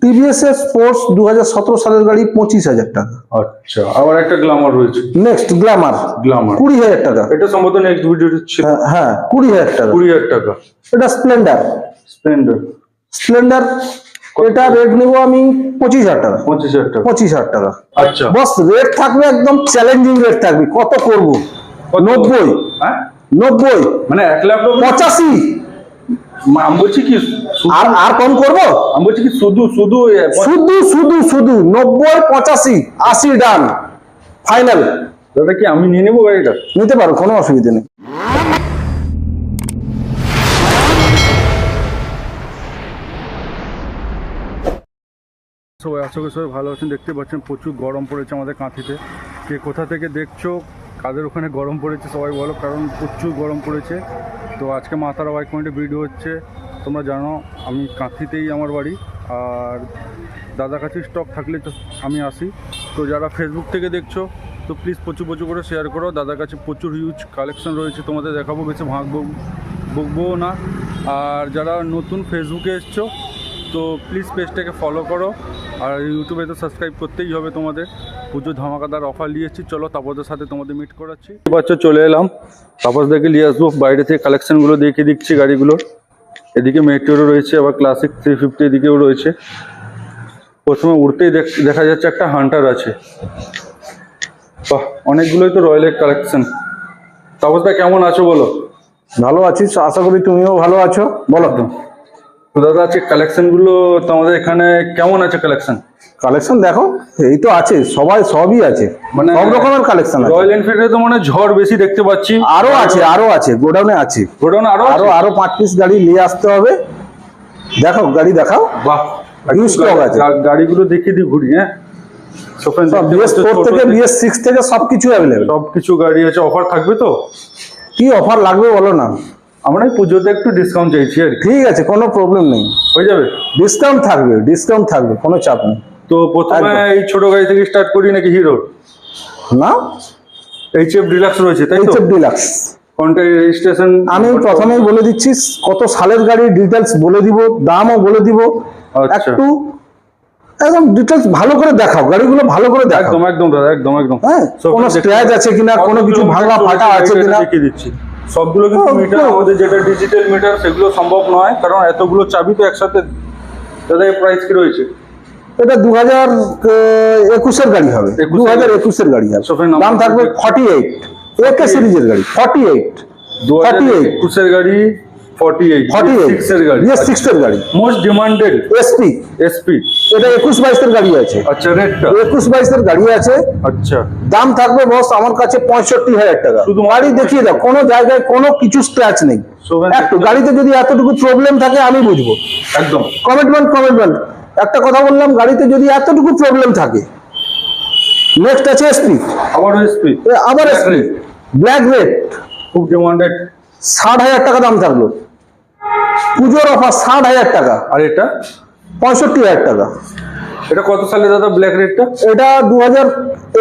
TVS এর sports দু সালের গাড়ি পঁচিশ হাজার টাকা। আচ্ছা আবার একটা গ্লামার রয়েছে। নেক্সট গ্ল্যামার গ্লামার কুড়ি হাজার টাকা। এটা সম্ভবত নেক্সট ভিডিও হ্যাঁ, হ্যাঁ কুড়ি হাজার টাকা। কুড়ি হাজার টাকা। এটা স্প্লেন্ডার স্প্লেন্ডার স্প্লেন্ডার এটা রেট নেব আমি পঁচিশ হাজার টাকা। পঁচিশ হাজার টাকা। পঁচিশ হাজার টাকা। আচ্ছা। বস রেট থাকবে একদম চ্যালেঞ্জিং রেট থাকবে। কত করব? নব্বই। হ্যাঁ? নব্বই। মানে এক লাখ পঁচাশি। আমি বলছি কি আর আর কম করব? আমি বলছি কি শুধু শুধু শুধু শুধু শুধু নব্বই পঁচাশি আশি ডান। ফাইনাল। দাদা কি আমি নিয়ে নেব গাড়িটা? নিতে পারো কোনো অসুবিধা নেই। সবাই আশা করি সবাই ভালো আছেন। দেখতে পাচ্ছেন প্রচুর গরম পড়েছে আমাদের কাঁথিতে। কে কোথা থেকে দেখছ কাদের ওখানে গরম পড়েছে সবাই বলো, কারণ প্রচুর গরম পড়েছে। তো আজকে মাতারা ওয়াই পয়েন্টে ভিডিও হচ্ছে। তোমরা জানো, আমি কাঁথিতেই আমার বাড়ি, আর দাদার কাছে স্টক থাকলে তো আমি আসি। তো যারা ফেসবুক থেকে দেখছ, তো প্লিজ প্রচুর প্রচুর করে শেয়ার করো। দাদার কাছে প্রচুর হিউজ কালেকশন রয়েছে, তোমাদের দেখাবো, বেশি ভাঙবো বকবো না। আর যারা নতুন ফেসবুকে এসছো তো প্লিজ পেজটাকে ফলো করো। আর ইউটিউবে তো সাবস্ক্রাইব করতেই হবে তোমাদের। পুজো ধামাকাদার অফার নিয়ে এসেছি। চলো তাপসদের সাথে তোমাদের মিট করাচ্ছি। বাচ্চা চলে এলাম। তাপসদাকে নিয়ে আসব। বাইরে থেকে কালেকশনগুলো দেখে দিচ্ছি গাড়িগুলো। এদিকে মেট্রোরও রয়েছে, আবার ক্লাসিক থ্রি ফিফটি এদিকেও রয়েছে। প্রথমে উঠতেই দেখ- দেখা যাচ্ছে একটা হান্টার আছে। বাহ, অনেকগুলোই তো রয়্যালের কালেকশন তাপসদা, কেমন আছো বলো? ভালো আছিস আশা করি তুমিও ভালো আছো। বলো তো। তো দাদা আজকে কালেকশনগুলো তোমাদের এখানে কেমন আছে কালেকশন কালেকশন দেখো এই তো আছে সবাই সবই আছে। মানে সব রকমের কালেকশন আছে। রয়্যাল এনফিল্ডে তো মানে ঝড় বেশি দেখতে পাচ্ছি। আরও আছে আরও আছে গোডাউনে আছে। গোডাউন আরও আরও? আরও পাঁচ পিস গাড়ি নিয়ে আসতে হবে। দেখাও গাড়ি দেখাও। বাহ Huge stock আছে। গাড়িগুলো দেখিয়ে দিই ঘুরি হ্যাঁ? বিএস ফোর থেকে বিএস সিক্স থেকে সবকিছু অ্যাভেলেবেল সব কিছু গাড়ি আছে অফার থাকবে তো? কি অফার লাগবে বলো না। আমরা পুজোতে একটু ডিসকাউন্ট চাইছি আর ঠিক আছে কোনো প্রবলেম নেই। হয়ে যাবে? ডিসকাউন্ট থাকবে ডিসকাউন্ট থাকবে কোনো চাপ নেই। তো প্রথমে এই ছোট গাড়ি থেকে স্টার্ট করি নাকি হিরো না? এইচ এফ ডিলাক্স রয়েছে তাই তো? এইচএফ ডিলাক্স কন্ট্যাক্ট রেজিস্ট্রেশন আমি প্রথমেই বলে দিচ্ছি কত সালের গাড়ির ডিটেলস বলে দিব দামও বলে দিব। আচ্ছা। একটু একদম ডিটেলস ভালো করে দেখাও গাড়িগুলো ভালো করে দেখাও। একদম একদম দাদা একদম একদম। হ্যাঁ কোনো স্ক্র্যাচ আছে কিনা কোনো কিছু ভাঙা ফাটা আছে কিনা। দেখিয়ে দিচ্ছি। সবগুলো কিন্তু মিটার আমাদের যেটা ডিজিটাল মিটার সেগুলো সম্ভব নয় কারণ এতগুলো চাবি তো একসাথে দাদা এই প্রাইস কি রয়েছে? এটা দু হাজার একুশের গাড়ি হবে। দু হাজার একুশের গাড়ি হবে। দাম থাকবে ফর্টি এইট একে সিরিজের গাড়ি ফর্টি এইট দু হাজার ফর্টি এইট একুশের গাড়ি এর গাড়ি। এর গাড়ি। মোস্ট ডিমান্ডেড এসপি এসপি এটা গাড়ি আছে। আচ্ছা রেটটা? গাড়ি আছে। আচ্ছা। দাম থাকবে বস আমার কাছে পঁয়ষট্টি হাজার টাকা। শুধু গাড়ি দেখিয়ে দাও কোনো জায়গায় কোনো কিছু স্ক্র্যাচ নেই। একটু গাড়িতে যদি এতটুকু প্রবলেম থাকে আমি বুঝব। একদম। কমিটমেন্ট কমিটমেন্ট একটা কথা বললাম গাড়িতে যদি এতটুকু প্রবলেম থাকে নেক্সট আছে এসপি আবার এসপি আবার এসপি ব্ল্যাক রেড খুব ডিমান্ডেড ষাট হাজার টাকা দাম থাকল। পুজোর অফার ষাট হাজার টাকা। আর এটা? পঁয়ষট্টি হাজার টাকা। এটা কত সালে দাদা ব্ল্যাক রেটটা এটা দু হাজার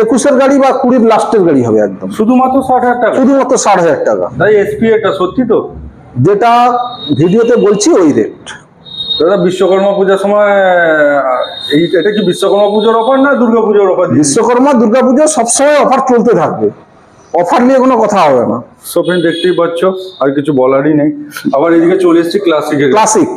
একুশের গাড়ি বা কুড়ির লাস্টের গাড়ি হবে একদম। শুধুমাত্র ষাট হাজার টাকা? শুধুমাত্র ষাট হাজার টাকা। তাই এসপি এটা সত্যি তো? যেটা ভিডিওতে বলছি ওই রেট দাদা বিশ্বকর্মা পূজার সময় এই এটা কি বিশ্বকর্মা পুজোর অফার না দুর্গা পুজোর অফার বিশ্বকর্মা দুর্গাপুজো সবসময় অফার চলতে থাকবে। অফার নিয়ে কোনো কথা হবে না। সোফেন দেখতেই পাচ্ছ আর কিছু বলারই নেই। আবার এদিকে চলে এসেছি ক্লাসিকের ক্লাসিক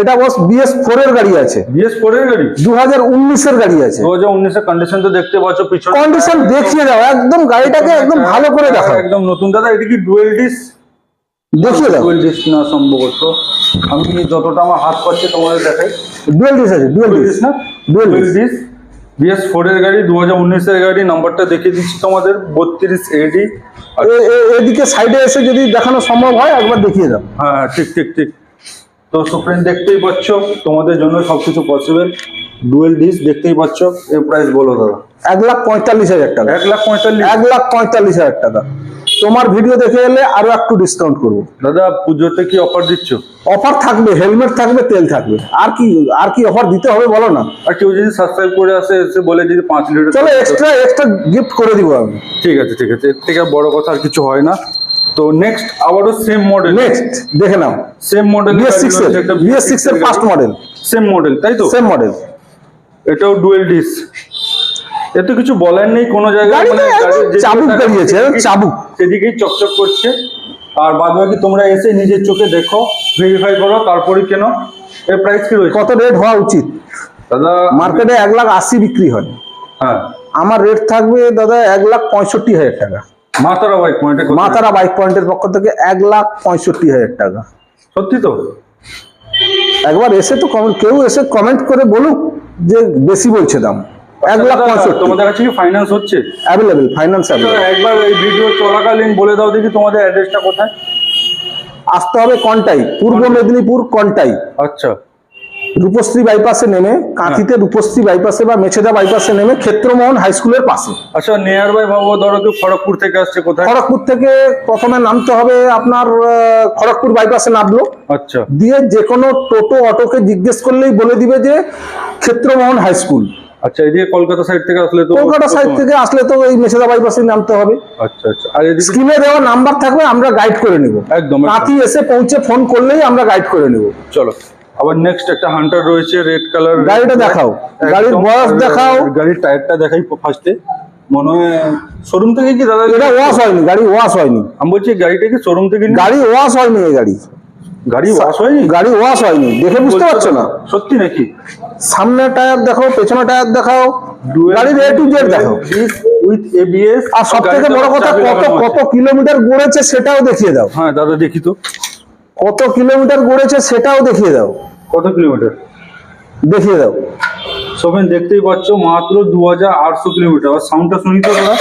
এটা বস বিএস ফোর এর গাড়ি আছে। বিএস ফোরের গাড়ি? দু হাজার উনিশের গাড়ি আছে। দু হাজার উনিশের কন্ডিশন তো দেখতে পাচ্ছ পিছনে কন্ডিশন দেখিয়ে দাও একদম গাড়িটাকে একদম ভালো করে দেখাও। একদম নতুন। দাদা এটা কি ডুয়েল ডিস দেখিয়ে দাও। ডুয়েল ডিস না সম্ভবত। আমি যতটা আমার হাত পাচ্ছে তোমাদের দেখাই। ডুয়েল ডিস আছে ডুয়েল ডিস ডিস না? Dual disc। বিএস ফোরের গাড়ি দু হাজার উনিশের গাড়ি নাম্বারটা দেখিয়ে দিচ্ছি তোমাদের বত্রিশ এডি এদিকে সাইডে এসে যদি দেখানো সম্ভব হয় একবার দেখিয়ে দাও। হ্যাঁ হ্যাঁ, ঠিক ঠিক ঠিক। তো সুপ্রেন দেখতেই পাচ্ছ তোমাদের জন্য সবকিছু পসিবল ডুয়েল ডিস দেখতেই পাচ্ছ এর প্রাইস বলো দাদা। এক লাখ পঁয়তাল্লিশ হাজার টাকা। এক লাখ পঁয়তাল্লিশ। এক লাখ পঁয়তাল্লিশ হাজার টাকা। তোমার ভিডিও দেখে এলে আরও একটু ডিসকাউন্ট করব। দাদা পুজোতে কি অফার দিচ্ছ? অফার থাকবে হেলমেট থাকবে তেল থাকবে। আর কি আর কি অফার দিতে হবে বলো না। আর কেউ যদি সাবস্ক্রাইব করে আসে এসে বলে যদি পাঁচ লিটার চলো এক্সট্রা এক্সট্রা গিফট করে দিব আমি। ঠিক আছে ঠিক আছে। এর থেকে বড় কথা আর কিছু হয় না। তো নেক্সট আবারও সেম মডেল নেক্সট দেখে নাও। সেম মডেল বিএস সিক্স এর বিএস সিক্স এর ফার্স্ট মডেল সেম মডেল তাই তো? সেম মডেল এটাও ডুয়েল ডিস এত কিছু বলার নেই কোনো জায়গায় মানে চাবুক বেরিয়েছে, চাবুক। সেদিকেই চকচক করছে। আর বাদ বাকি তোমরা এসে নিজের চোখে দেখো ভেরিফাই করো তারপরে কেন? এর প্রাইস কি রয়েছে? কত রেট হওয়া উচিত? দাদা মার্কেটে এক লাখ আশি বিক্রি হয়। হ্যাঁ। আমার রেট থাকবে দাদা এক লাখ পঁয়ষট্টি হাজার টাকা। মাতারা বাইক পয়েন্টের মাতারা বাইক পয়েন্টের পক্ষ থেকে এক লাখ পঁয়ষট্টি হাজার টাকা। সত্যি তো? একবার এসে তো কমেন্ট কেউ এসে কমেন্ট করে বলুক। যে বেশি বলছে দাম এক লাখ দাদা, পঁয়ষট্টি। তোমাদের কাছে কি ফাইন্যান্স হচ্ছে? অ্যাভেলেবেল ফাইন্যান্স অ্যাভেলেবেল একবার এই ভিডিও চলাকালীন বলে দাও দেখি তোমাদের অ্যাড্রেসটা কোথায়। আসতে হবে কন্টাই পূর্ব মেদিনীপুর কন্টাই। আচ্ছা। রূপশ্রী বাইপাসে নেমে কাঁথিতে রূপশ্রী বাইপাসে বা মেছেদা বাইপাসে নেমে ক্ষেত্রমোহন হাই স্কুলের পাশে। আচ্ছা নিয়ার বাই ভাবো ধরো কেউ খড়গপুর থেকে আসছে কোথায়? খড়গপুর থেকে প্রথমে নামতে হবে আপনার খড়গপুর বাইপাসে নামলো। আচ্ছা। দিয়ে যে কোনো টোটো অটোকে জিজ্ঞেস করলেই বলে দিবে যে ক্ষেত্রমোহন হাই স্কুল আচ্ছা এদিকে কলকাতা সাইড থেকে আসলে তো কলকাতা সাইড থেকে আসলে তো এই মেছেদা বাইপাসে নামতে হবে। আচ্ছা আচ্ছা। আর এদিকে স্ক্রিনে দেওয়া নাম্বার থাকবে আমরা গাইড করে নিব। একদম একদম। কাঁথি এসে পৌঁছে ফোন করলেই আমরা গাইড করে নিব। চলো। আবার নেক্সট একটা হান্টার রয়েছে রেড কালার গাড়িটা দেখাও। গাড়ির বয়স দেখাও। গাড়ির টায়ারটা দেখাই ফার্স্টে মনে হয় শোরুম থেকে কি দাদা? এটা ওয়াশ হয়নি গাড়ি ওয়াশ হয়নি। আমি বলছি গাড়িটা কি শোরুম থেকে গাড়ি ওয়াশ হয়নি এই গাড়ি। গাড়ি ওয়াশ হয়নি? গাড়ি ওয়াশ হয়নি। দেখে বুঝতে পারছ না? সত্যি নাকি? সামনে টায়ার দেখাও পেছনে টায়ার দেখাও। গাড়ির এ টু জেড দেখাও। উইথ এবিএস আর সব থেকে বড় কথা কত কত কিলোমিটার গড়েছে সেটাও দেখিয়ে দাও। হ্যাঁ দাদা দেখি তো। কত কিলোমিটার গড়েছে সেটাও দেখিয়ে দাও। কত কিলোমিটার? দেখিয়ে দাও। সোমেন দেখতেই পাচ্ছ মাত্র দু হাজার আটশো কিলোমিটার। আর সাউন্ডটা শুনি তো দাদা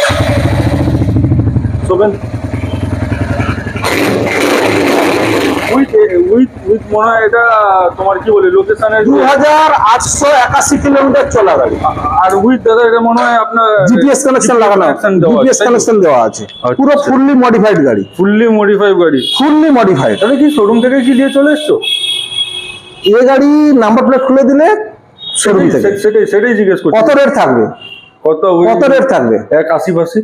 উইথ উইথ উইথ মনে হয় এটা তোমার কি বলে লোকেশনের দু হাজার আটশো একাশি কিলোমিটার চলা গাড়ি। আর উইথ দাদা এটা মনে হয় আপনার জিপিএস কানেকশন লাগানো। জিপিএস কানেকশন দেওয়া আছে। আচ্ছা। পুরো ফুললি মডিফাইড গাড়ি। ফুললি মডিফাইড গাড়ি। ফুললি মডিফাইড দাদা কি শোরুম থেকে কি নিয়ে চলে এসছো? এ গাড়ি নাম্বার প্লেট খুলে দিলে শোরুম থেকে। সেটাই সেটাই জিজ্ঞেস করছি। কত রেট থাকবে? কত কত রেট থাকবে? এক আশি পাশে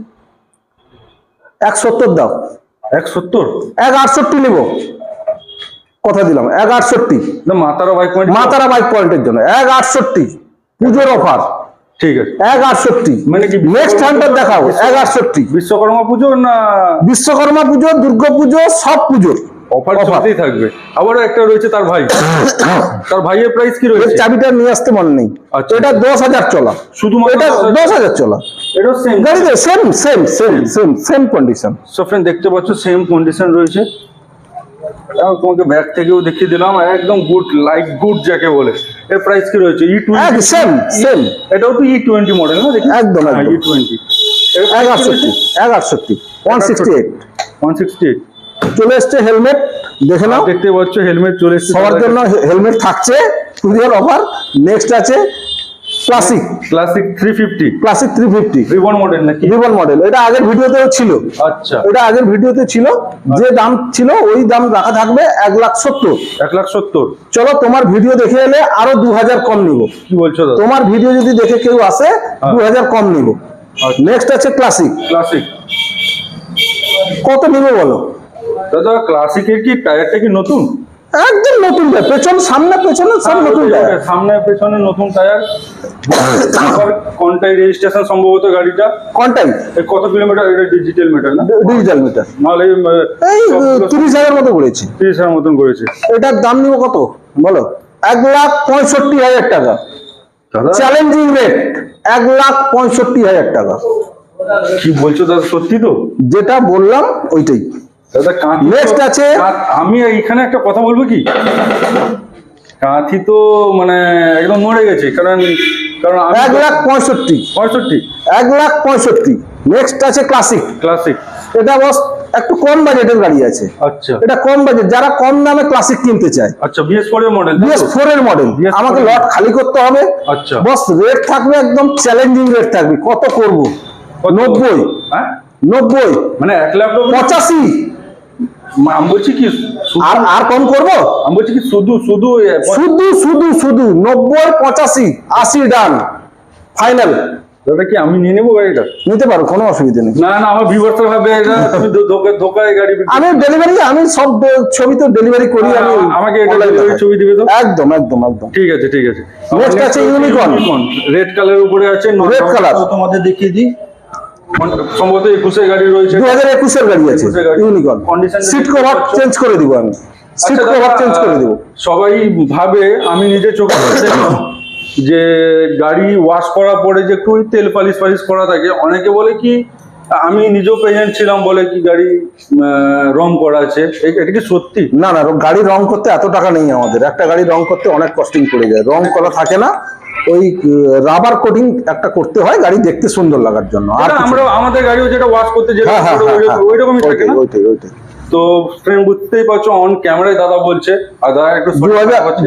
এক সত্তর দাও। এক সত্তর? এক আটষট্টি নিব। কথা দিলাম এক আটষট্টি। মাতারা বাইক পয়েন্ট মাতারা বাইক পয়েন্টের জন্য এক আটষট্টি। পুজোর অফার ঠিক আছে। এক আটষট্টি। মানে কি নেক্সট হান্টার দেখাও এক আটষট্টি। বিশ্বকর্মা পুজো না? বিশ্বকর্মা পুজো দুর্গা পুজো সব পুজোর অফার। চলতেই থাকবে। আবারও একটা রয়েছে তার ভাই। তার ভাইয়ের প্রাইস কি রয়েছে? চাবিটা নিয়ে আসতে মনে নেই। আচ্ছা। এটা দশ হাজার চলা। শুধুমাত্র এটা দশ হাজার চলা। এটা সেম গাড়িতে same same same same same condition so friend দেখতে পাচ্ছ সেম কন্ডিশন রয়েছে। তোমাকে ব্যাগ থেকেও দেখিয়ে দিলাম একদম গুড লাইক গুড যাকে বলে। এর প্রাইস কি রয়েছে? ই টোয়েন্টি সেম সেম এটাও তো ই টোয়েন্টি মডেল না দেখি? একদম। ই টোয়েন্টি এক আটষট্টি এক আটষট্টি one sixty eight one sixty eight চলে এসছে হেলমেট দেখে নাও। দেখতে পাচ্ছ হেলমেট চলে এসেছে। সবার জন্য হেলমেট থাকছে। পুজোর অফার নেক্সট আছে। Classic classic three fifty classic three fifty reborn model নাকি? রিবন মডেল এটা আগের ভিডিওতেও ছিল। আচ্ছা। এটা আগের ভিডিওতে ছিল। যে দাম ছিল ওই দাম রাখা থাকবে এক লাখ সত্তর। এক লাখ সত্তর। চলো তোমার ভিডিও দেখে এলে আরও দু হাজার কম নিব। কি বলছো দাদা? তোমার ভিডিও যদি দেখে কেউ আসে দু হাজার কম নিব। আচ্ছা। নেক্সট আছে ক্লাসিক ক্লাসিক কত নিবে বলো? দাদা ক্লাসিকের কি টায়ারটা কি নতুন? একদম নতুন টায়ার পেছন সামনে পেছনে সব নতুন টায়ার সামনে পেছনে নতুন টায়ার কন্টাই রেজিস্ট্রেশন সম্ভবত গাড়িটা। কন্টাই কত কিলোমিটার এটা ডিজিটাল মিটার না? ডিজিটাল মিটার নাহলে এই তিরিশ হাজার মতো করেছি। তিরিশ হাজার মতন করেছে। এটার দাম নিব কত? বলো। এক লাখ পঁয়ষট্টি হাজার টাকা। চ্যালেঞ্জিং রেট এক লাখ পঁয়ষট্টি হাজার টাকা। কি বলছো দাদা? সত্যি তো? যেটা বললাম ওইটাই। আছে- আমি এখানে একটা কথা বলব কি? কাঁথি তো মানে একদম মরে গেছে কারণ কারণ এক লাখ পঁয়ষট্টি। পঁয়ষট্টি। এক লাখ পঁয়ষট্টি। নেক্সট আছে ক্লাসিক ক্লাসিক এটা বস একটু কম বাজেটের গাড়ি আছে। আচ্ছা। এটা কম বাজেট যারা কম দামে ক্লাসিক কিনতে চায়। আচ্ছা বিএস ফোর এর মডেল বিএস ফোর এর মডেল BS4 আমাকে লট খালি করতে হবে। আচ্ছা। বস রেট থাকবে একদম চ্যালেঞ্জিং রেট থাকবে। কত করব? নব্বই। হ্যাঁ? নব্বই। মানে এক লাখ টাকা পঁচাশি। আমি বলছি কি আর আর কম করব? আমি বলছি কি শুধু শুধু শুধু শুধু শুধু নব্বই পঁচাশি আশি ডান ফাইনাল। দাদা কি আমি নিয়ে নেব গাড়িটা? নিতে পারো কোনো অসুবিধা নেই। না না আমার ভিউয়ার্স ভাবে এটা তুমি ধোকায় গাড়ি আমি ডেলিভারি আমি সব ছবি তো ডেলিভারি করি আমি আমাকে ছবি দিবে তো? একদম একদম একদম। ঠিক আছে ঠিক আছে। Next আছে unicorn। রেড কালার উপরে আছে Red colour। তোমাদের দেখিয়ে দিই। সম্ভবত একুশের গাড়ি রয়েছে। দু হাজার একুশের গাড়ি। আছে। ইউনিকর্ন সিট কভার চেঞ্জ করে দিব আমি। সিট কভার চেঞ্জ করে দিব। সবাই ভাবে আমি নিজে চোখে যে গাড়ি ওয়াশ করার পরে যে একটু তেল পালিশ পালিশ করা থাকে। অনেকে বলে কি আমি নিজেও প্রেজেন্ট ছিলাম বলে কি গাড়ি রং করা আছে। এটা কি সত্যি? না না গাড়ি রং করতে এত টাকা নেই আমাদের। একটা গাড়ি রং করতে অনেক কস্টিং পড়ে যায়। রং করা থাকে না ওই রাবার কোটিং একটা করতে হয় গাড়ি দেখতে সুন্দর লাগার জন্য। আর আমরা আমাদের গাড়িও যেটা ওয়াশ করতে যেটা হ্যাঁ হ্যাঁ হ্যাঁ। ওই রকমই থাকে না? ওইটাই ওইটাই। তো ফ্রেন্ড বুঝতেই পারছ অন ক্যামেরায় দাদা বলছে। আর দাদা একটু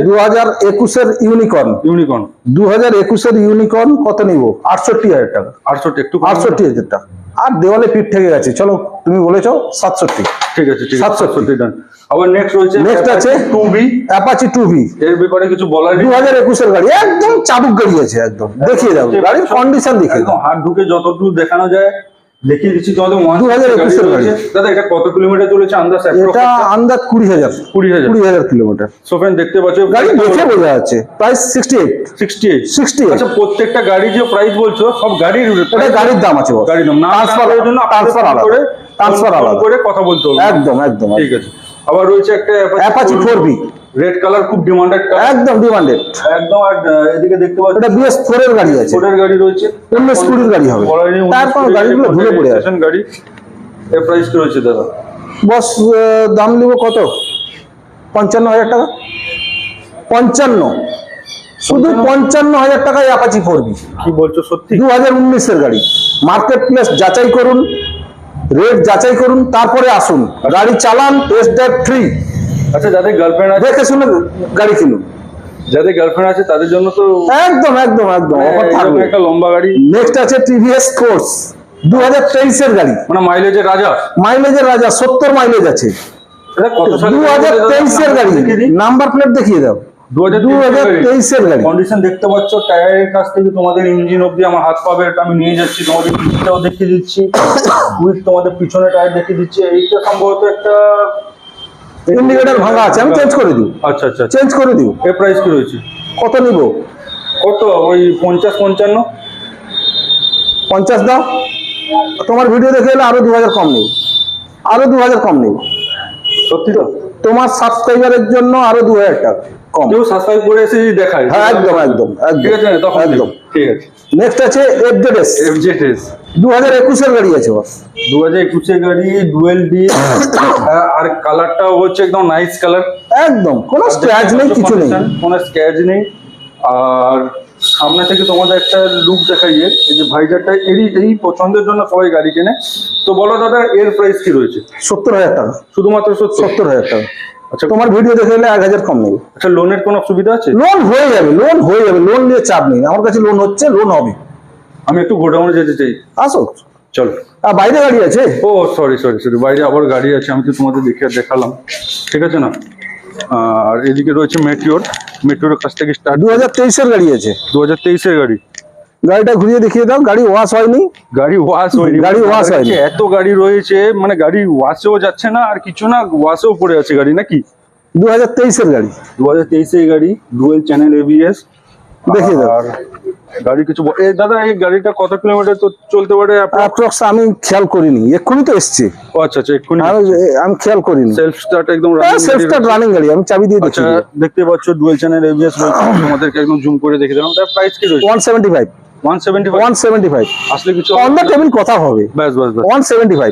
দু হাজার একুশের ইউনিকর্ন ইউনিকর্ন দু হাজার একুশের ইউনিকর্ন কত নিব? আটষট্টি হাজার টাকা। আটষট্টি একটু আটষট্টি হাজার টাকা। আর দেওয়ালে পিঠ থেকে গেছে। চলো তুমি বলেছ সাতষট্টি। ঠিক আছে ঠিক আছে সাতষট্টি। ডান আবার নেক্সট রয়েছে নেক্সট আছে two B Apache two B এর ব্যাপারে কিছু বলার দু হাজার একুশের গাড়ি একদম চাবুক গাড়ি আছে একদম। দেখিয়ে দাও গাড়ির কন্ডিশন দেখিয়ে দাও। হাত ঢুকে যতটুকু দেখানো যায় দেখিয়ে দিচ্ছি তোমাদের ওয়ান 2021 এর গাড়ি। দাদা এটা কত কিলোমিটার চলেছে আন্দাজ এটা আন্দাজ কুড়ি হাজার। কুড়ি হাজার। কুড়ি হাজার কিলোমিটার। সোফেন দেখতে পাচ্ছ গাড়ি দেখে বোঝা যাচ্ছে। Price sixty eight sixty eight sixty আচ্ছা প্রত্যেকটা গাড়ি যে প্রাইস বলছো সব গাড়ির এটা গাড়ির দাম আছে গাড়ির দাম। ট্রান্সফার ট্রান্সফারের জন্য ট্রান্সফার আলাদা। করে ট্রান্সফার আলাদা। করে কথা বলতে হবে। একদম একদম ঠিক আছে। আবার রয়েছে একটা Apache 4B রেড কালার খুব ডিমান্ডেড একদম ডিমান্ডেড একদম আর এদিকে দেখতে পাচ্ছি এটা বিএস ফোর এর গাড়ি আছে। ফোর্ডের গাড়ি রয়েছে। উনিশ কুড়ির গাড়ি হবে। তার কোনো গাড়িগুলো ধুলে পড়ে আছে। গাড়ি। এর প্রাইস কি রয়েছে দাদা? বস দাম নিব কত? পঞ্চান্ন হাজার টাকা। পঞ্চান্ন। শুধু পঞ্চান্ন? হাজার টাকায় অ্যাপাচি পড়বি কি বলছো সত্যি? দু হাজার উনিশের গাড়ি। মার্কেট প্লেস যাচাই করুন রেট যাচাই করুন তারপরে আসুন। গাড়ি চালান টেস্ট ড্রাইভ ফ্রি আচ্ছা যাদের গার্লফ্রেন্ড আছে দেখে শুনে গাড়ি কিনুন। যাদের গার্লফ্রেন্ড আছে তাদের জন্য তো একদম একদম একদম অফার থাকবে। একটা লম্বা গাড়ি। নেক্সট আছে টিভিএস স্পোর্টস দু হাজার তেইশের গাড়ি। মানে মাইলেজের রাজা। মাইলেজের রাজা সত্তর মাইলেজ আছে। দু হাজার তেইশের গাড়ি। নাম্বার প্লেট দেখিয়ে দাও। দু হাজার তেইশের গাড়ি। কন্ডিশন দেখতে পাচ্ছ টায়ারের কাছ থেকে তোমাদের ইঞ্জিন অবধি আমার হাত পাবে এটা আমি নিয়ে যাচ্ছি। তোমাদের পিছনটাও দেখিয়ে দিচ্ছি। উইথ তোমাদের পিছনে টায়ার দেখিয়ে দিচ্ছি। এইটা সম্ভবত একটা ইন্ডিকেটার ভাঙা আছে আমি চেঞ্জ করে দিব আচ্ছা আচ্ছা আচ্ছা। চেঞ্জ করে দিব এর প্রাইস কি রয়েছে? কত নিব? কত? ওই পঞ্চাশ পঞ্চান্ন? পঞ্চাশ দাও। তোমার ভিডিও দেখে এলে আরও দু হাজার কম নেব আরও দু হাজার কম নেব সত্যি তো? তোমার সাবস্ক্রাইবারের জন্য আরও দু হাজার টাকা কম। কেউ সাবস্ক্রাইব করে এসে দেখায়। হ্যাঁ একদম একদম ঠিক আছে একদম তখন একদম। ঠিক আছে। নেক্সট আছে এফজেডএস এফজেডএস দু হাজার একুশের গাড়ি আছে বস। গাড়ি ডুয়েল ডি আর কালারটা হচ্ছে একদম নাইস কালার একদম কোনো স্ক্র্যাচ নেই কিছু নেই। কোনো স্ক্র্যাচ নেই। আর সামনে থেকে তোমাদের একটা লুক দেখাইয়ে এই যে ভাইজারটা এরই এই পছন্দের জন্য সবাই গাড়ি কেনে। তো বলো দাদা এর প্রাইস কি রয়েছে? সত্তর হাজার টাকা। শুধুমাত্র সত্তর হাজার টাকা। আচ্ছা তোমার ভিডিও দেখে এলে এক হাজার কম নেব। আচ্ছা লোনের কোনো সুবিধা আছে? লোন হয়ে যাবে লোন হয়ে যাবে লোন নিয়ে চাপ নেই। আমার কাছে লোন হচ্ছে লোন হবে। আমি একটু গোডাউনে যেতে চাই। আসো। চলো। আর বাইরে গাড়ি আছে? ও সরি সরি সরি বাইরে আবার গাড়ি আছে আমি তো তোমাদের দেখে দেখালাম। ঠিক আছে না? আর এদিকে রয়েছে মেটিওর মেটিওর কাছ থেকে স্টার্ট দু হাজার তেইশের গাড়ি আছে। দু হাজার তেইশের গাড়ি। গাড়িটা ঘুরিয়ে দেখিয়ে দাও গাড়ি ওয়াশ হয়নি। গাড়ি ওয়াশ হয়নি। গাড়ি মানে ওয়াশ হয়নি। এত গাড়ি রয়েছে মানে গাড়ি ওয়াশেও যাচ্ছে না আর কিছু না ওয়াশেও পড়ে আছে গাড়ি নাকি? দু হাজার তেইশের গাড়ি। দু হাজার গাড়ি ডুয়েল চ্যানেল এবিএস দেখিয়ে দাও। আর গাড়ি কিছু দাদা এই গাড়িটা কত কিলোমিটার তো চলতে পারে অ্যাপ্রক্স আমি খেয়াল করিনি এক্ষুনি তো এসছে। আচ্ছা আচ্ছা এক্ষুনি। আমি খেয়াল করিনি। সেলফ স্টার্ট একদম সেলফ স্টার্ট রানিং গাড়ি আমি চাবি দিয়ে আচ্ছা, দেখছি দেখতে পাচ্ছ ডুয়েল চ্যানেল এবিএস আমাদেরকে একদম জুম করে দেখে দিলাম তার প্রাইস কি রয়েছে? 175 কথা হবে।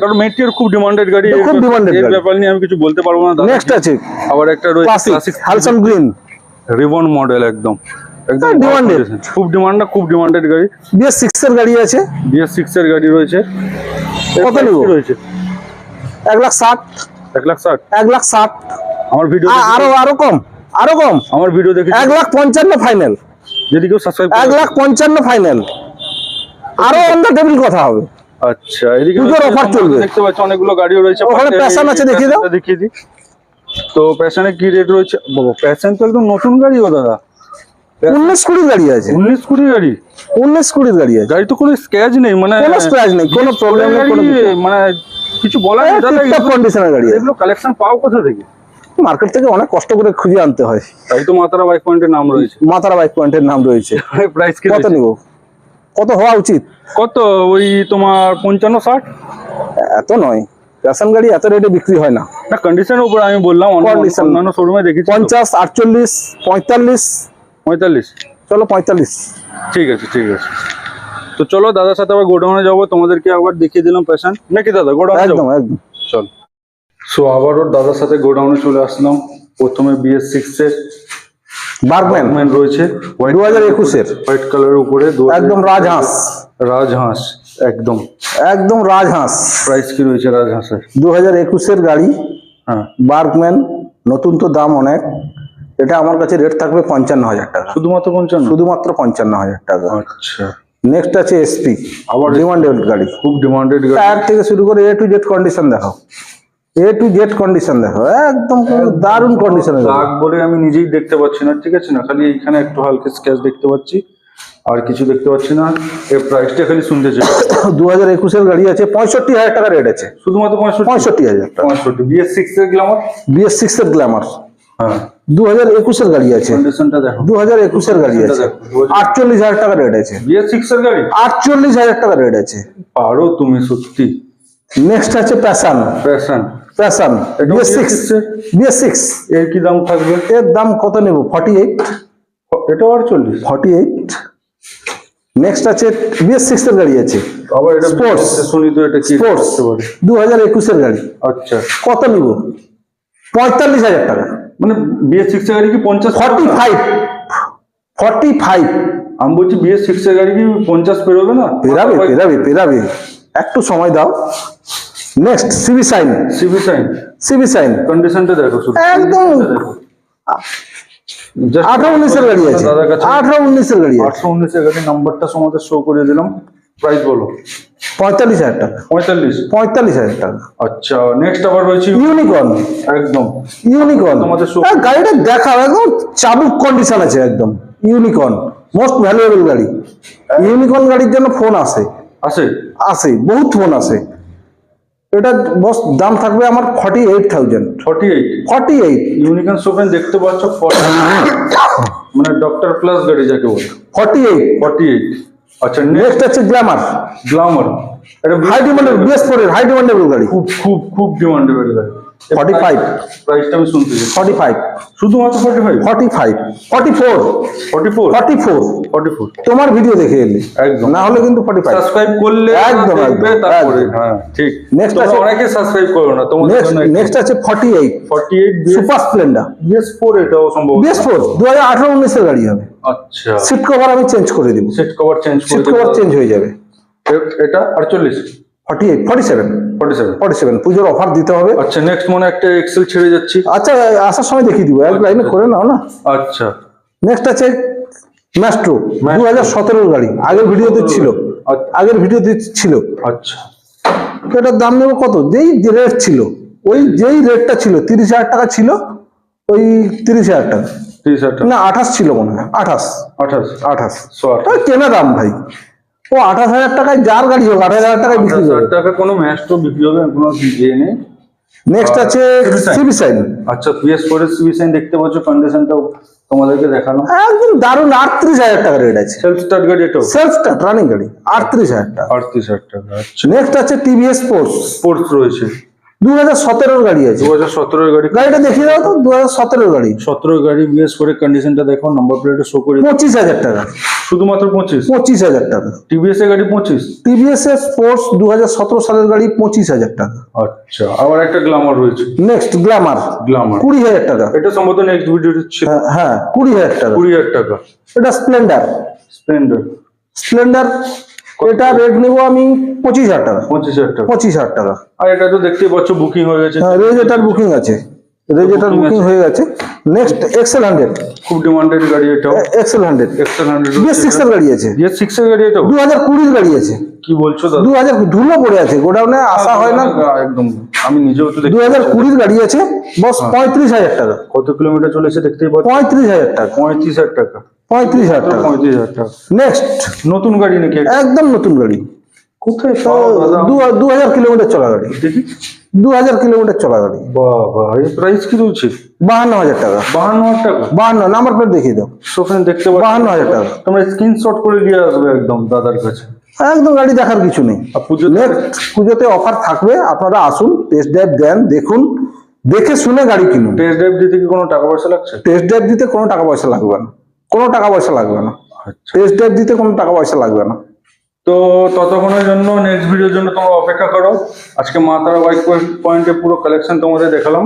কারণ খুব ডিমান্ডেড গাড়ি খুব। ব্যাপার নিয়ে আমি কিছু বলতে পারব না নেক্সট আছে। আবার একটা রয়েছে হালসন গ্রিন রিবন মডেল একদম। একদম খুব ডিমান্ড খুব ডিমান্ডেড গাড়ি। বিএস সিক্স এর গাড়ি আছে। বিএস সিক্স এর গাড়ি রয়েছে। কত price রয়েছে? এক লাখ ষাট। এক লাখ ষাট। এক লাখ ষাট। আমার ভিডিও আরও আরও কম। আরও কম। আমার ভিডিও দেখে এক লাখ পঞ্চান্ন ফাইনাল যদি কেউ সাবস্ক্রাইব এক লাখ পঞ্চান্ন ফাইনাল আরও দ্য টেবিল কথা হবে। আচ্ছা এদিকে পুজোর তোমরা চলবে। দেখতে পাচ্ছ অনেকগুলো গাড়িও রয়েছে ওখানে এই আছে, দেখিয়ে দাও। দেখিয়ে দিই। তো প্যাশনে কি রেট রয়েছে? বাবা প্যাশন তো একদম নতুন গাড়ি ও দাদা। উনিশ কুড়ির গাড়ি আছে। উনিশ কুড়ি গাড়ি? উনিশ কুড়ির গাড়ি আছে। গাড়ি তো কোনো স্ক্র্যাচ নেই মানে কোনো scratch নেই, কোনো problem নেই। মানে কিছু বলার নেই দাদা কন্ডিশনের গাড়ি এগুলো কালেকশন পাও কোথা থেকে? মার্কেট থেকে অনেক কষ্ট করে খুঁজে আনতে হয়। তাই তো মাতারা বাইক পয়েন্টের নাম রয়েছে। মাতারা বাইক পয়েন্টের নাম রয়েছে। প্রাইস কত নিব? কত হওয়া উচিত? কত? ওই তোমার পঞ্চান্ন ষাট? এত নয়। প্যাশন গাড়ি এত রেটে বিক্রি হয় না। না কন্ডিশনের উপর আমি বললাম। অন্যান্য শোরুমে দেখেছি তো। পঞ্চাশ আটচল্লিশ পঁয়তাল্লিশ। পঁয়তাল্লিশ। চলো পঁয়তাল্লিশ। ঠিক আছে ঠিক আছে। তো চলো দাদার সাথে আবার গোডাউনে যাব তোমাদেরকে আবার দেখিয়ে দিলাম পেশেন্ট নাকি দাদা গোডাউনে একদম একদম। চল। সো আবারও দাদার সাথে গোডাউনে চলে আসলাম। প্রথমে বিএস সিক্স এর বার্গম্যান ম্যান রয়েছে। দু হাজার একুশের। হোয়াইট কালারের উপরে একদম রাজহাঁস। রাজহাঁস একদম। একদম রাজহাঁস। প্রাইস কি রয়েছে রাজহাঁসের? দু হাজার একুশের গাড়ি হ্যাঁ। বার্গম্যান নতুন তো দাম অনেক। এটা আমার কাছে রেট থাকবে পঞ্চান্ন হাজার টাকা। শুধুমাত্র পঞ্চান্ন? শুধুমাত্র পঞ্চান্ন হাজার টাকা। আচ্ছা। নেক্সট আছে এসপি আবার ডিমান্ডেড গাড়ি। খুব ডিমান্ডেড গাড়ি। টায়ার থেকে শুরু করে এ টু জেড কন্ডিশন দেখো এ টু জেড কন্ডিশন দেখো একদম দারুণ কন্ডিশনে দাগ বলে আমি নিজেই দেখতে পাচ্ছি না ঠিক আছে না? খালি এখানে একটু হালকা স্ক্যাচ দেখতে পাচ্ছি আর কিছু দেখতে পাচ্ছি না। এর প্রাইসটা খালি শুনতে চাই। দু হাজার একুশের গাড়ি আছে পঁয়ষট্টি হাজার টাকা রেট আছে। শুধুমাত্র পঁয়ষট্টি? হাজার টাকা। পঁয়ষট্টি। বিএস সিক্স এর গ্লামার বিএস সিক্স এর গ্ল্যামার হ্যাঁ। দু হাজার একুশের গাড়ি আছে। কন্ডিশনটা দেখো। দু হাজার একুশের গাড়ি আছে। আটচল্লিশ হাজার টাকা রেট আছে। বিএস সিক্স এর গাড়ি? আটচল্লিশ হাজার টাকা রেট আছে। পারো তুমি সত্যি। নেক্সট আছে Passion Passion Passion BS six BS6 এর? বিএস সিক্স এর কি দাম থাকবে? এর দাম কত নেব? ফর্টি এইট এটাও আর চল্লিশ ফর্টি এইট নেক্সট আছে বিএস সিক্স এর গাড়ি আছে। আবার এটা Sports. শুনি তো এটা কি স্পোর্টস দু হাজার একুশের গাড়ি। আচ্ছা। কত নিব? পঁয়তাল্লিশ হাজার টাকা। মানে বিএস সিক্স এর গাড়ি কি পঞ্চাশ? ফর্টি ফাইভ ফর্টি ফাইভ আমি বলছি বিএস সিক্স এর গাড়ি কি পঞ্চাশ পেরোবে না? পেরাবে পেরাবে পেরাবে। একটু সময় দাও। Next CB Shine CB Shine CB Shine কন্ডিশনটা দেখো একদম আঠারো উনিশের গাড়ি আছে। আঠারো উনিশের গাড়ি আটশো উনিশের গাড়ি নাম্বারটা তোমাদের শো করে দিলাম। প্রাইস বলো। পঁয়তাল্লিশ হাজার টাকা। পঁয়তাল্লিশ। পঁয়তাল্লিশ হাজার টাকা। আচ্ছা নেক্সট আবার রয়েছে ইউনিকর্ন একদম। ইউনিকর্ন তোমাদের হ্যাঁ, গাড়িটা দেখাও একদম চাবুক কন্ডিশন আছে একদম। ইউনিকর্ন মোস্ট ভ্যালুয়েবল গাড়ি। ইউনিকর্ন গাড়ির জন্য ফোন আসে। আছে আসে বহুত ফোন আসে। এটা বস দাম থাকবে আমার forty eight thousand forty eight forty eight Unicorn দেখতে পাচ্ছ 40 মানে ডক্টর প্লাস গাড়ি যাকে বলে। ফর্টি এইট ফর্টি এইট আচ্ছা নেক্সট নেক্সট আছে গ্ল্যামার গ্ল্যামার এটা high demandable BS four high demandable গাড়ি। খুব খুব খুব ডিমান্ডেবল গাড়ি। 45 প্রাইসটা আমি শুনতে ফর্টি ফাইভ শুধুমাত্র forty five forty five forty four forty four forty four forty four তোমার ভিডিও দেখে এলি। একদম। না হলে কিন্তু ফর্টি ফাইভ সাবস্ক্রাইব করলে একদম, তারপরে হ্যাঁ ঠিক। তোমরা আছে- অনেকে সাবস্ক্রাইব করো না নেক্সট জন্য নেক্সট আছে forty eight forty eight super Splendor BS four এটাও সম্ভব বিএস ফোর দু হাজার আঠারো উনিশের গাড়ি হবে। আচ্ছা। সিট কভার আমি চেঞ্জ করে দিব। Set cover change seat cover change হয়ে যাবে। এটা আটচল্লিশ। Forty eight forty seven forty seven forty seven পুজোর অফার দিতে হবে। আচ্ছা নেক্সট মনে একটা এক্সেল ছেড়ে যাচ্ছি। আচ্ছা আসার সময় দেখিয়ে দিব। এক লাইনে করে নাও না। আচ্ছা। নেক্সট আছে ম্যাস্ট্রো দু হাজার সতেরোর গাড়ি। আগের ভিডিওতে ছিল। আচ্ছা। আগের ভিডিওতে ছিল। আচ্ছা। এটার দাম নেব কত? যেই রেট ছিল। ওই যেই রেটটা ছিল তিরিশ হাজার টাকা ছিল ওই তিরিশ হাজার টাকা। তিরিশ হাজার না আঠাশ ছিল মনে হয়। আঠাশ। আঠাশ। আঠাশ। কেনা দাম ভাই। ও আঠাশ হাজার টাকায় যার গাড়ি হোক আঠাশ হাজার টাকায় বিক্রি হবে টাকা কোনো তো বিক্রি হবে কোনো ইয়ে নেই। নেক্সট আছে সিবি সাইন। আচ্ছা পিএস ফোর এর সিবি সাইন দেখতে পাচ্ছ কন্ডিশনটাও তোমাদেরকে দেখানো একদম দারুণ আটত্রিশ হাজার টাকা রেট আছে। সেলফ স্টার্ট গাড়ি এটা সেলফ স্টার্ট রানিং গাড়ি আটত্রিশ হাজার টাকা। আটত্রিশ হাজার টাকা আচ্ছা। নেক্সট আছে টিভিএস স্পোর্টস স্পোর্টস রয়েছে। দু হাজার সতেরোর গাড়ি আছে। দু হাজার সতেরোর গাড়ি গাড়িটা দেখিয়ে দাও তো দু হাজার সতেরোর গাড়ি। সতেরো গাড়ি বিএস করে কন্ডিশনটা দেখো নাম্বার প্লেটে শো করে পঁচিশ হাজার টাকা। শুধুমাত্র পঁচিশ? পঁচিশ হাজার টাকা। টিভিএস এর গাড়ি পঁচিশ? টিভিএস এর স্পোর্টস দু হাজার সতেরো সালের গাড়ি পঁচিশ হাজার টাকা। আচ্ছা আবার একটা গ্লামার রয়েছে। নেক্সট গ্ল্যামার গ্লামার কুড়ি হাজার টাকা। এটা সম্ভবত নেক্সট ছিল। হ্যাঁ, হ্যাঁ কুড়ি হাজার টাকা। কুড়ি হাজার টাকা। এটা স্প্লেন্ডার স্প্লেন্ডার স্প্লেন্ডার এটা রেট নেব আমি পঁচিশ হাজার টাকা। পঁচিশ হাজার টাকা। পঁচিশ হাজার টাকা। আর এটা তো দেখতেই পাচ্ছ বুকিং হয়ে গেছে। হ্যাঁ রেজেটার বুকিং আছে। রেজেটার বুকিং হয়ে গেছে। নেক্সট এক্সেল হান্ড্রেড খুব ডিমান্ডেড গাড়ি এটাও। XL hundred XL hundred BS six এর গাড়ি আছে। বিএস সিক্স এর গাড়ি এটাও? দু হাজার কুড়ির গাড়ি আছে। কি বলছো দাদা? দু হাজার ধুলো পড়ে আছে। গোডাউনে আসা হয় না। একদম। আমি নিজেও তো দু দেখতে হাজার কুড়ির গাড়ি আছে। বস পঁয়ত্রিশ হাজার টাকা। কত কিলোমিটার চলেছে দেখতেই পাচ্ছ? পঁয়ত্রিশ হাজার টাকা। পঁয়ত্রিশ হাজার টাকা। পঁয়ত্রিশ হাজার টাকা। পঁয়ত্রিশ হাজার টাকা। নেক্সট নতুন গাড়ি নাকি? একদম নতুন গাড়ি। কোথায়? দু হাজার কিলোমিটার চলা গাড়ি। দেখি। দু হাজার কিলোমিটার চলা গাড়ি। বাবা এই প্রাইস কি রয়েছে? বাহান্ন হাজার টাকা। বাহান্ন হাজার টাকা? বাহান্ন নাম্বার প্লেট দেখিয়ে দাও। দেখতে বাহান্ন হাজার টাকা। তোমরা স্ক্রিনশট করে নিয়ে আসবে একদম দাদার কাছে। একদম গাড়ি দেখার কিছু নেই। পুজোতে? অফার থাকবে। আপনারা আসুন টেস্ট ড্রাইভ দেন দেখুন দেখে শুনে গাড়ি কিনুন। টেস্ট ড্রাইভ দিতে কি কোনো টাকা পয়সা লাগছে? টেস্ট ড্রাইভ দিতে কোনো টাকা পয়সা লাগবে না। কোনো টাকা পয়সা লাগবে না। আচ্ছা। টেস্ট ড্রাইভ দিতে কোনো টাকা পয়সা লাগবে না। তো ততক্ষণের জন্য নেক্সট ভিডিওর জন্য তোমরা অপেক্ষা করো। আজকে মা তারা বাইক পয়েন্টে পুরো কালেকশন তোমাদের দেখালাম।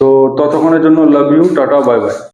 তো ততক্ষণের জন্য love you tata bye bye